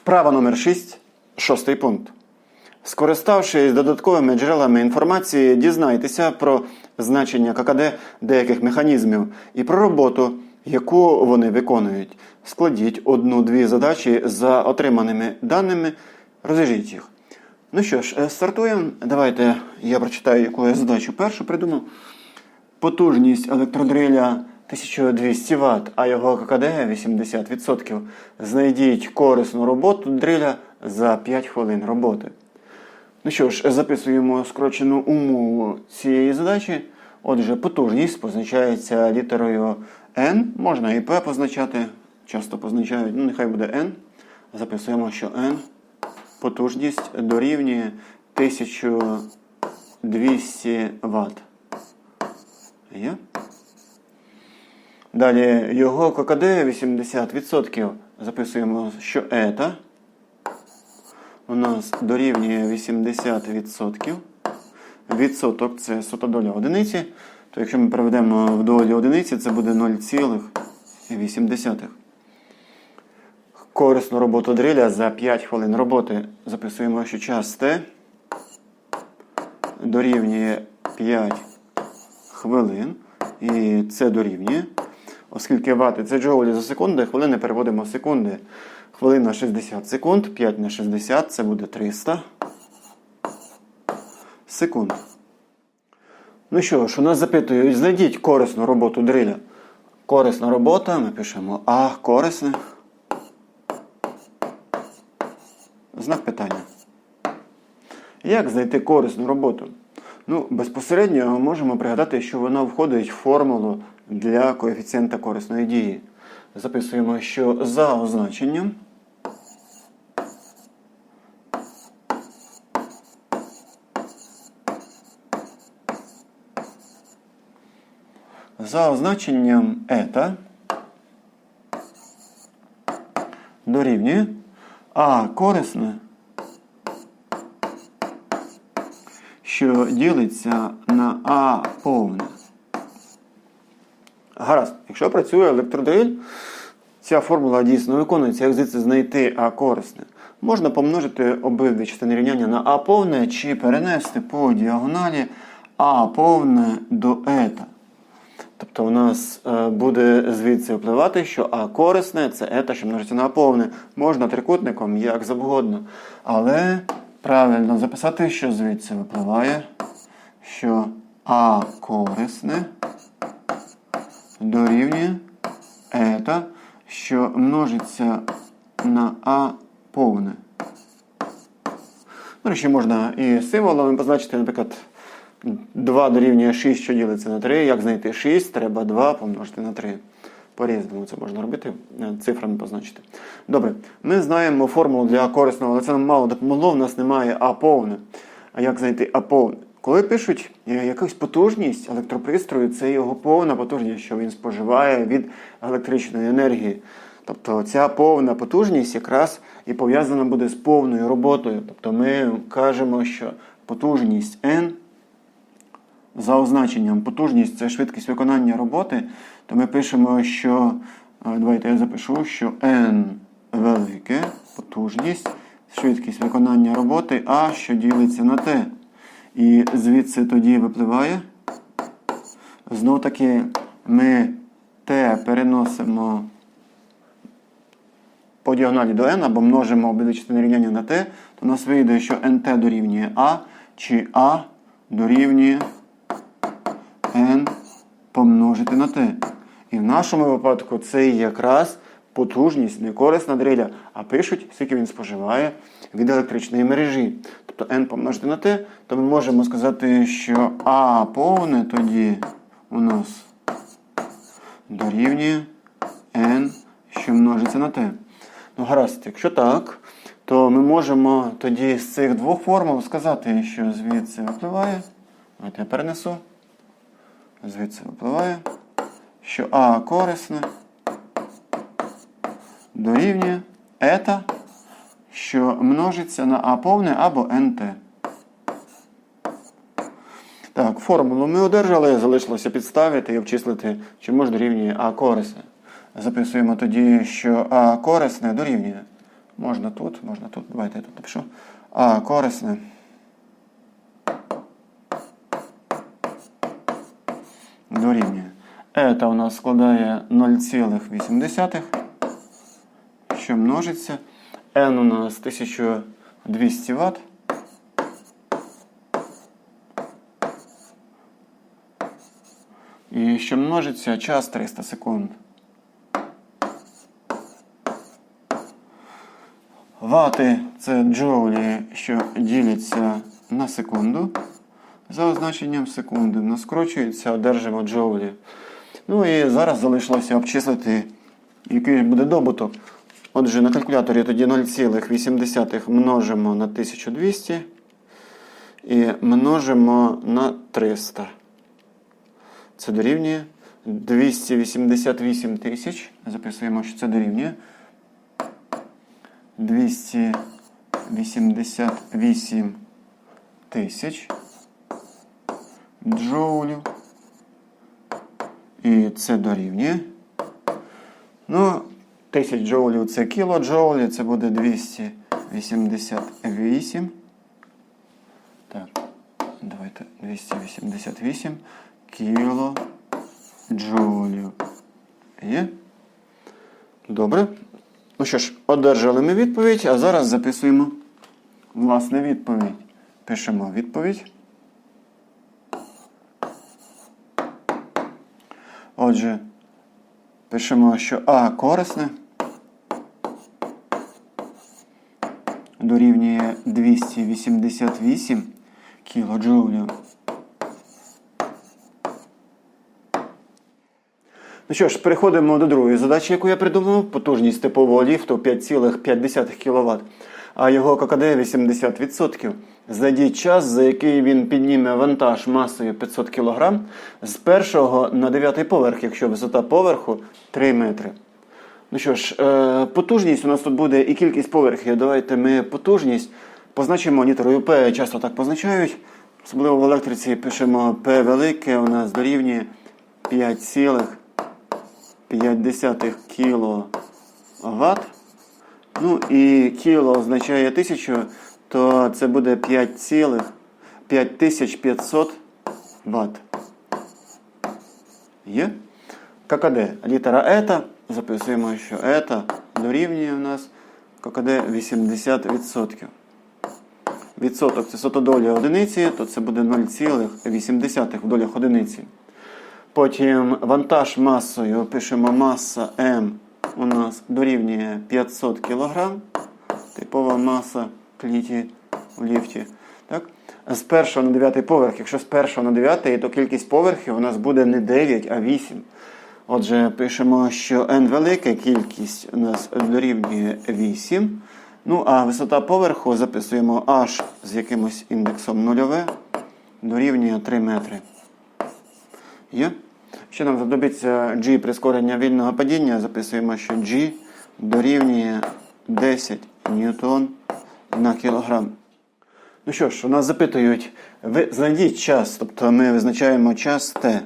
Вправа номер 6, шостий пункт. Скориставшись додатковими джерелами інформації, дізнайтеся про значення ККД деяких механізмів і про роботу, яку вони виконують. Складіть одну-дві задачі за отриманими даними, розв'яжіть їх. Ну що ж, е, стартуємо. Давайте я прочитаю, яку я задачу першу придумав. Потужність електродриля 1200 Вт, а його ККД 80%. Знайдіть корисну роботу дриля за 5 хвилин роботи. Ну що ж, записуємо скорочену умову цієї задачі. Отже, потужність позначається літерою N, можна і P позначати, часто позначають, ну нехай буде N. Записуємо, що N потужність дорівнює 1200 Вт. Є? Далі його ККД 80%. Записуємо, що ета у нас дорівнює 80%. Відсоток це сота доля одиниці. То якщо ми переведемо в долі одиниці, це буде 0,8. Корисну роботу дриля за 5 хвилин роботи. Записуємо, що час Т дорівнює 5 хвилин. І це дорівнює. Оскільки вати це джоулі за секунду, хвилини переводимо в секунди. Хвилина 60 секунд, 5 на 60 це буде 300 секунд. Ну що ж, у нас запитують, знайдіть корисну роботу дриля. Корисна робота, ми пишемо А, корисне. Знак питання. Як знайти корисну роботу? Ну, безпосередньо можемо пригадати, що вона входить в формулу для коефіцієнта корисної дії. Записуємо, що за означенням за означенням ета дорівнює А корисне, що ділиться на А повне. Гаразд, якщо працює електродриль, ця формула дійсно виконується, як звідси знайти А корисне. Можна помножити обидві частини рівняння на А повне чи перенести по діагоналі А повне до ета. Тобто у нас е, буде звідси впливати, що А корисне це ета, що множиться на А повне. Можна трикутником, як завгодно. Але правильно записати, що звідси випливає, що А корисне дорівнює ета, що множиться на А повне. До речі, можна і символами позначити, наприклад, 2 дорівнює 6, що ділиться на 3. Як знайти 6, треба 2 помножити на 3. По-різному це можна робити, е, цифрами позначити. Добре, ми знаємо формулу для корисного, але це нам мало допомогло, в нас немає А повне. А як знайти А повне? Коли пишуть е, якусь потужність електропристрою, це його повна потужність, що він споживає від електричної енергії. Тобто ця повна потужність якраз і пов'язана буде з повною роботою. Тобто ми кажемо, що потужність N за означенням потужність це швидкість виконання роботи, то ми пишемо, що е, давайте я запишу, що N велике потужність, швидкість виконання роботи, А що ділиться на T. І звідси тоді випливає. Знов таки ми Т переносимо по діагоналі до n або множимо обидві частини рівняння на t, то у нас вийде, що nt дорівнює А, чи А дорівнює n помножити на t. І в нашому випадку це якраз потужність, не корисна дриля, а пишуть, скільки він споживає від електричної мережі. Тобто n помножити на t, то ми можемо сказати, що А повне тоді у нас дорівнює n, що множиться на t. Ну, гаразд, якщо так, то ми можемо тоді з цих двох формул сказати, що звідси випливає. От я перенесу. Звідси випливає, що А корисне дорівнює ета, що множиться на А повне або НТ. Так, формулу ми одержали, залишилося підставити і обчислити, чому ж дорівнює А корисне. Записуємо тоді, що А корисне дорівнює. Можна тут, можна тут. Давайте я тут напишу. А корисне. Дорівнює. Ета у нас складає 0,8, що множиться. N у нас 1200 Вт. І що множиться час 300 секунд. Вати це джоулі, що діляться на секунду. За означенням секунди. Ну, скорочується, одержимо джоулі. Ну і зараз залишилося обчислити, який буде добуток. Отже, на калькуляторі тоді 0,8 множимо на 1200 і множимо на 300. Це дорівнює 288 тисяч. Записуємо, що це дорівнює. 288 тисяч джоулів. І це дорівнює. Ну, 1000 джоулів це кілоджоулі, це буде 288. Так, давайте 288 кілоджоулів. Є? Добре. Ну що ж, одержали ми відповідь, а зараз записуємо власне відповідь. Пишемо відповідь. Отже, пишемо, що А корисне дорівнює 288 кілоджоулів. Ну що ж, переходимо до другої задачі, яку я придумав. Потужність типового ліфту 5,5 кВт, а його ККД 80%. Знайдіть час, за який він підніме вантаж масою 500 кг з першого на дев'ятий поверх, якщо висота поверху 3 метри. Ну що ж, е, потужність у нас тут буде і кількість поверхів. Давайте ми потужність позначимо літерою P, часто так позначають. Особливо в електриці пишемо P велике, у нас дорівнює 5,5 кВт. Ну і кіло означає 1000, то це буде 5,5500 Вт. Є? ККД. Літера ета. Записуємо, що ета дорівнює у нас ККД 80%. Відсоток це сотодоля одиниці, то це буде 0,8 в долях одиниці. Потім вантаж масою пишемо маса М у нас дорівнює 500 кг. Типова маса кліті в ліфті. Так? З першого на 9 поверх, якщо з першого на 9, то кількість поверхів у нас буде не 9, а 8. Отже, пишемо, що n велика кількість у нас дорівнює 8. Ну, а висота поверху записуємо h з якимось індексом нульове дорівнює 3 метри. Є? Ще нам знадобиться G прискорення вільного падіння. Записуємо, що G дорівнює 10 ньютон на кілограм. Ну що ж, у нас запитують, ви знайдіть час, тобто ми визначаємо час T.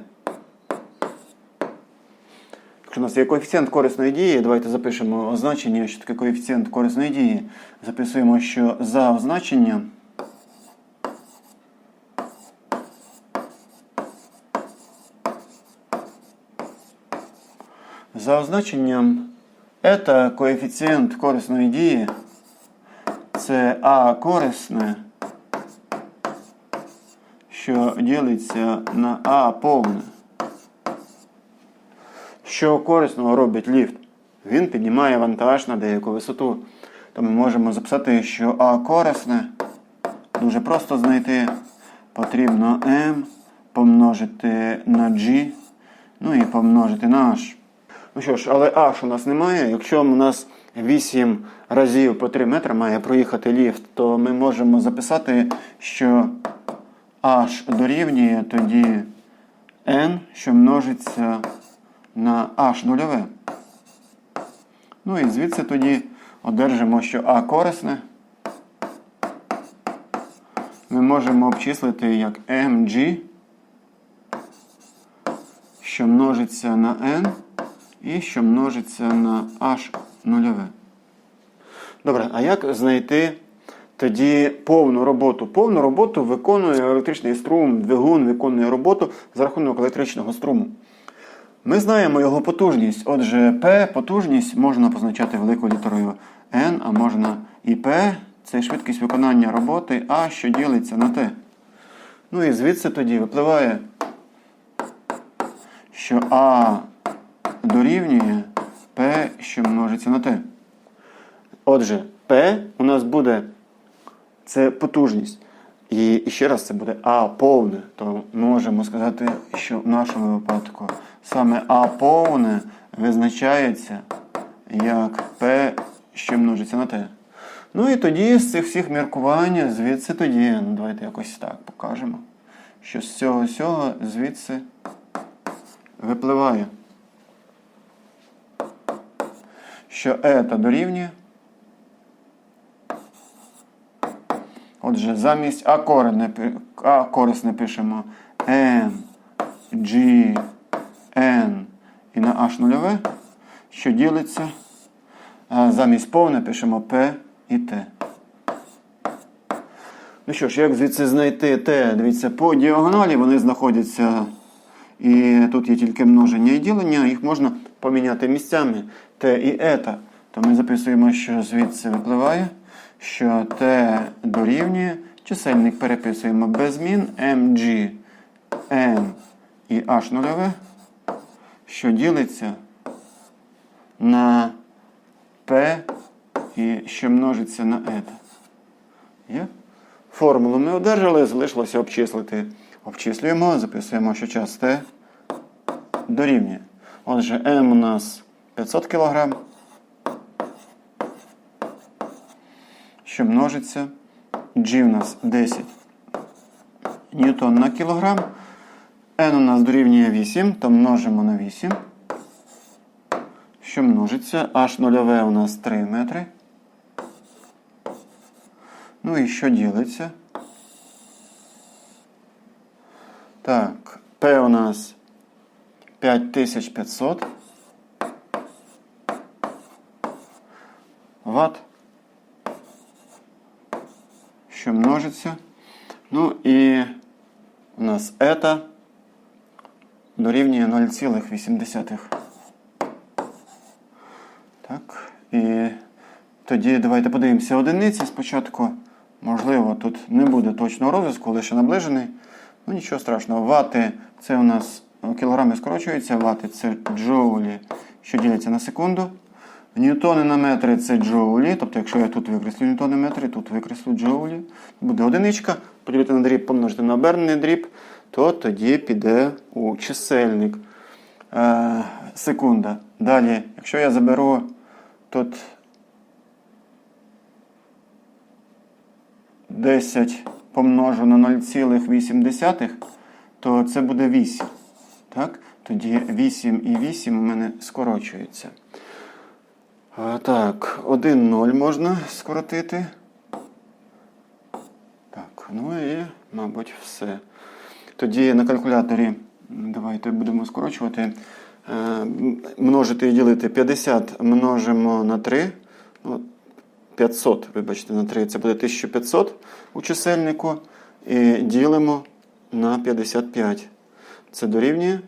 Якщо у нас є коефіцієнт корисної дії, давайте запишемо означення, що таке коефіцієнт корисної дії. Записуємо, що за означенням За означенням ета коефіцієнт корисної дії це А корисне, що ділиться на А повне. Що корисного робить ліфт? Він піднімає вантаж на деяку висоту. То ми можемо записати, що А корисне дуже просто знайти. Потрібно М помножити на G, ну і помножити на H. Ну що ж, але H у нас немає. Якщо у нас 8 разів по 3 метри має проїхати ліфт, то ми можемо записати, що H дорівнює тоді N, що множиться на H нульове. Ну і звідси тоді одержимо, що А корисне. Ми можемо обчислити як mg, що множиться на n і що множиться на h нульове. Добре, а як знайти тоді повну роботу? Повну роботу виконує електричний струм, двигун виконує роботу за рахунок електричного струму. Ми знаємо його потужність. Отже, P потужність можна позначати великою літерою N, а можна і P це швидкість виконання роботи А, що ділиться на T. Ну і звідси тоді випливає, що А дорівнює P, що множиться на T. Отже, P у нас буде це потужність. І ще раз це буде А повне. То можемо сказати, що в нашому випадку саме А повне визначається як P, що множиться на T. Ну і тоді з цих всіх міркувань, звідси тоді, ну давайте якось так покажемо, що з цього всього звідси випливає, що ета дорівнює. Отже, замість А корисне, а корисне пишемо N, G, N і на H нульове, що ділиться. Замість повне пишемо P і T. Ну що ж, як звідси знайти T? Дивіться, по діагоналі вони знаходяться. І тут є тільки множення і ділення, їх можна поміняти місцями Т і ета. То ми записуємо, що звідси випливає, що T дорівнює. Чисельник переписуємо без змін mg, n і h нульове, що ділиться на P і що множиться на ета. Є? Формулу ми одержали, залишилося обчислити. Обчислюємо, записуємо, що час Т дорівнює. Отже, М у нас 500 кг, що множиться. G у нас 10 ньютон на кілограм. N у нас дорівнює 8, то множимо на 8. Що множиться? H нульове у нас 3 метри. Ну і що ділиться? Так, P у нас 5500 Ватт. Що множиться. Ну і у нас ета дорівнює 0,8. Так, і тоді давайте подивимося одиниці спочатку. Можливо, тут не буде точного розв'язку, лише наближений. Ну, нічого страшного. Вати це у нас кілограми скорочуються, вати це джоулі, що діляться на секунду. Ньютони на метри це джоулі. Тобто, якщо я тут викреслю ньютони метри, тут викреслю джоулі. Буде одиничка, поділити на дріб, помножити на обернений дріб, то тоді піде у чисельник е, секунда. Далі, якщо я заберу тут 10 помножу на 0,8, то це буде 8. Так? Тоді 8 і 8 у мене скорочується. Так, 1 0 можна скоротити. Так, ну і, мабуть, все. Тоді на калькуляторі давайте будемо скорочувати. Е, множити і ділити 50 множимо на 3. Ну, 500, вибачте, на 3 це буде 1500 у чисельнику. І ділимо на 55. Це дорівнює.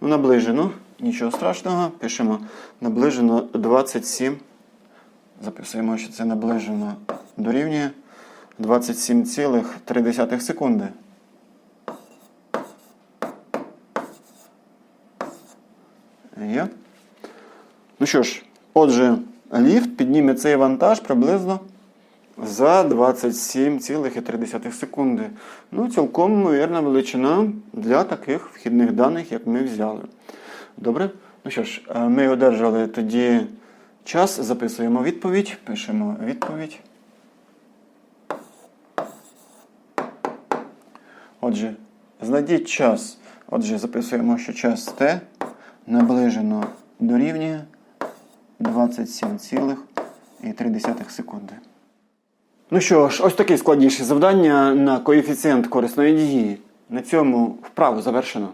Ну, наближено, нічого страшного. Пишемо наближено 27. Записуємо, що це наближено дорівнює 27,3 секунди. Є. Ну що ж, отже, ліфт підніме цей вантаж приблизно за 27,3 секунди. Ну, цілком ймовірна величина для таких вхідних даних, як ми взяли. Добре? Ну що ж, е, ми одержали тоді час, записуємо відповідь, пишемо відповідь. Отже, знайдіть час. Отже, записуємо, що час Т наближено дорівнює 27,3 секунди. Ну що ж, ось таке складніше завдання на коефіцієнт корисної дії. На цьому вправу завершено.